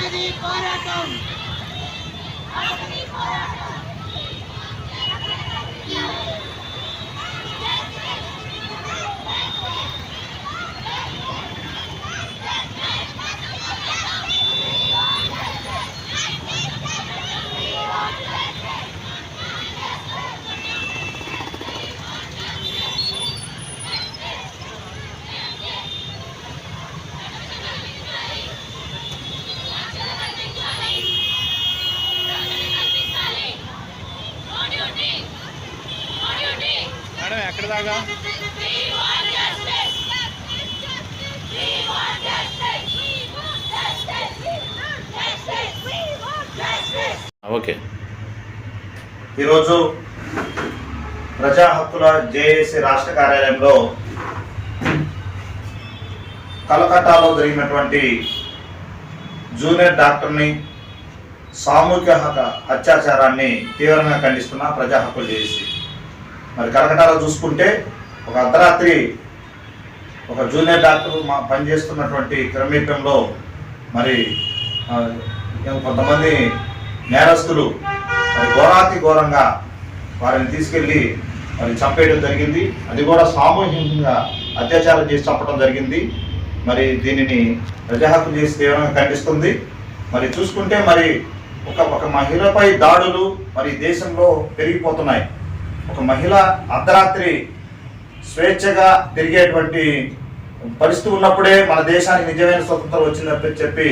அகதி போராட்டம் அகதி போராட்டம் ఎక్కడ దాకా ఓకే. ఈరోజు ప్రజా హక్కుల జేఏసీ రాష్ట్ర కార్యాలయంలో కలకట్టాలో జరిగినటువంటి జూనియర్ డాక్టర్ని సామూహిక హక అత్యాచారాన్ని తీవ్రంగా ఖండిస్తున్న ప్రజా హక్కులు జేఏసీ. మరి కలకటాలో చూసుకుంటే ఒక అర్ధరాత్రి ఒక జూనియర్ డాక్టర్ మా పనిచేస్తున్నటువంటి క్రమీకంలో మరి కొంతమంది నేరస్తులు మరి ఘోరాతి ఘోరంగా వారిని తీసుకెళ్ళి మరి చంపేయడం జరిగింది. అది కూడా సామూహికంగా అత్యాచారం చేసి చంపడం జరిగింది. మరి దీనిని ప్రజాహక్కు చేసి తీవ్రంగా ఖండిస్తుంది. మరి చూసుకుంటే మరి ఒక ఒక మహిళపై దాడులు మరి దేశంలో పెరిగిపోతున్నాయి. ఒక మహిళ అర్ధరాత్రి స్వేచ్ఛగా తిరిగేటువంటి పరిస్థితి ఉన్నప్పుడే మన దేశానికి నిజమైన స్వతంత్రం వచ్చిందని చెప్పి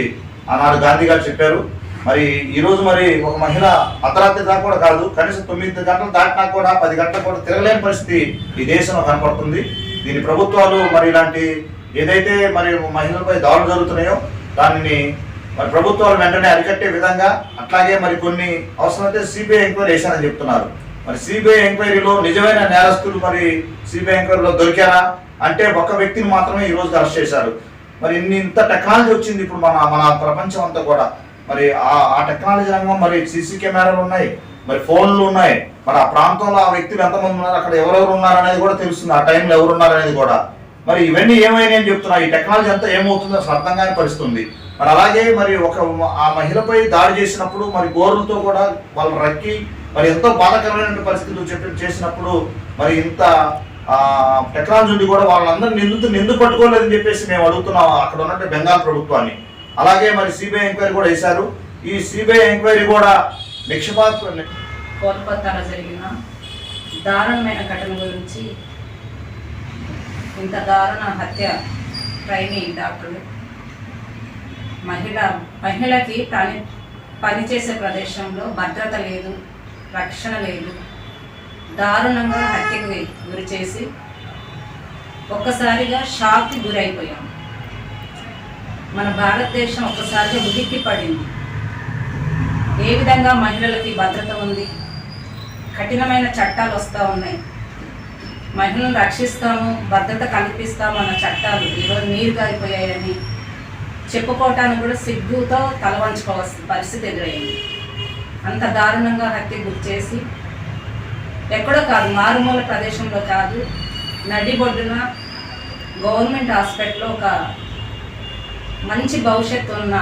ఆనాడు గాంధీ గారు చెప్పారు. మరి ఈరోజు మరి ఒక మహిళ అర్ధరాత్రి దాకా కూడా కాదు కనీసం తొమ్మిది గంటలు దాటినా కూడా పది గంటలు కూడా తిరగలేని పరిస్థితి ఈ దేశంలో కనపడుతుంది. దీని ప్రభుత్వాలు మరి ఇలాంటి ఏదైతే మరి మహిళలపై దాడులు జరుగుతున్నాయో దానిని మరి ప్రభుత్వాలు వెంటనే అరికట్టే విధంగా అట్లాగే మరి కొన్ని అవసరమైతే సిబిఐ ఎంక్వైరీ చేశానని చెప్తున్నారు. మరి సిబిఐ ఎంక్వైరీలో నిజమైన నేరస్తులు మరి సిబిఐ ఎంక్వైరీలో దొరికారా? అంటే ఒక్క వ్యక్తిని మాత్రమే ఈ రోజు అరెస్ట్ చేశారు. మరి ఇన్ని ఇంత టెక్నాలజీ వచ్చింది ఇప్పుడు మన మన ప్రపంచం అంతా కూడా. మరి ఆ ఆ టెక్నాలజీ రంగం మరి సీసీ కెమెరాలు ఉన్నాయి మరి ఫోన్లు ఉన్నాయి. మరి ఆ ప్రాంతంలో ఆ వ్యక్తులు ఎంతమంది ఉన్నారు అక్కడ ఎవరెవరు ఉన్నారు అనేది కూడా తెలుస్తుంది. ఆ టైంలో ఎవరు ఉన్నారు అనేది కూడా. మరి ఇవన్నీ ఏమైనాయని అని చెప్తున్నా ఈ టెక్నాలజీ అంతా ఏమవుతుందో అసలు అర్థం కాని పరిస్థితుంది మరి అలాగే మరి ఒక ఆ మహిళపై దాడి చేసినప్పుడు మరి గోరులతో కూడా వాళ్ళు రక్కి మరి ఎంతో బాధకరమైన పరిస్థితులు చెప్పి చేసినప్పుడు మరి ఇంత టెక్నాలజీ ఉండి కూడా వాళ్ళందరూ నిందుతూ నిందు పట్టుకోలేదని చెప్పేసి మేము అడుగుతున్నాం అక్కడ ఉన్నట్టు బెంగాల్ ప్రభుత్వాన్ని. అలాగే మరి సిబిఐ ఎంక్వైరీ కూడా వేశారు. ఈ సిబిఐ ఎంక్వైరీ కూడా నిక్షపాత కోల్కతాలో జరిగిన దారుణమైన ఘటన గురించి ఇంత దారుణ హత్య ట్రైనింగ్ డాక్టర్? మహిళ మహిళకి పని పనిచేసే ప్రదేశంలో భద్రత లేదు రక్షణ లేదు. దారుణంగా హత్యకు గురి చేసి ఒక్కసారిగా షాక్కి గురైపోయాం. మన భారతదేశం ఒక్కసారిగా ఉలిక్కి పడింది. ఏ విధంగా మహిళలకి భద్రత ఉంది? కఠినమైన చట్టాలు వస్తూ ఉన్నాయి. మహిళలను రక్షిస్తాము భద్రత కల్పిస్తాము అన్న చట్టాలు ఈరోజు నీరు అయిపోయాయని చెప్పుకోవటానికి కూడా సిగ్గుతో తలవంచుకోవాల్సిన పరిస్థితి ఎదురైంది. అంత దారుణంగా హత్య గురి చేసి ఎక్కడో కాదు మారుమూల ప్రదేశంలో కాదు నడిబొడ్డున గవర్నమెంట్ హాస్పిటల్లో ఒక మంచి భవిష్యత్తు ఉన్న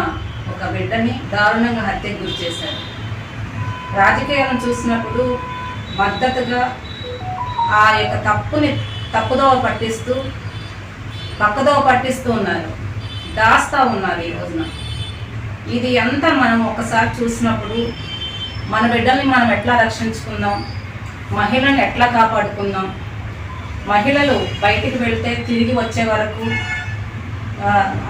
ఒక బిడ్డని దారుణంగా హత్యకు గురి చేశారు. రాజకీయాలను చూసినప్పుడు మద్దతుగా ఆ యొక్క తప్పుని తప్పుదోవ పట్టిస్తూ పక్కదోవ పట్టిస్తూ ఉన్నారు. దాస్తా ఉన్నారు ఈ రోజున. ఇది అంతా మనం ఒకసారి చూసినప్పుడు మన బిడ్డల్ని మనం ఎట్లా రక్షించుకుందాం? మహిళల్ని ఎట్లా కాపాడుకుందాం? మహిళలు బయటికి వెళ్తే తిరిగి వచ్చే వరకు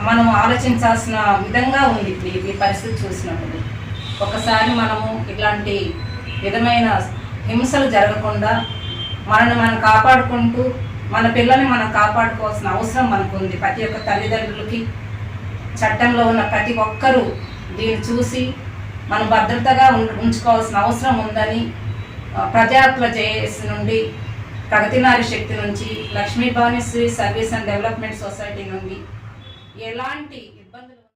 మనం ఆలోచించాల్సిన విధంగా ఉంది ఇప్పుడు ఈ పరిస్థితి చూసినప్పుడు. ఒకసారి మనము ఇట్లాంటి విధమైన హింసలు జరగకుండా మనల్ని మనం కాపాడుకుంటూ మన పిల్లల్ని మనం కాపాడుకోవాల్సిన అవసరం మనకు ఉంది. ప్రతి ఒక్క తల్లిదండ్రులకి చట్టంలో ఉన్న ప్రతి ఒక్కరూ దీన్ని చూసి మనం భద్రతగా ఉం- ఉంచుకోవాల్సిన అవసరం ఉందని ప్రజాత్వ జేఎస్ నుండి ప్రగతి నారి శక్తి నుంచి Lakshmibhani Sri service and development society నుండి ఎలాంటి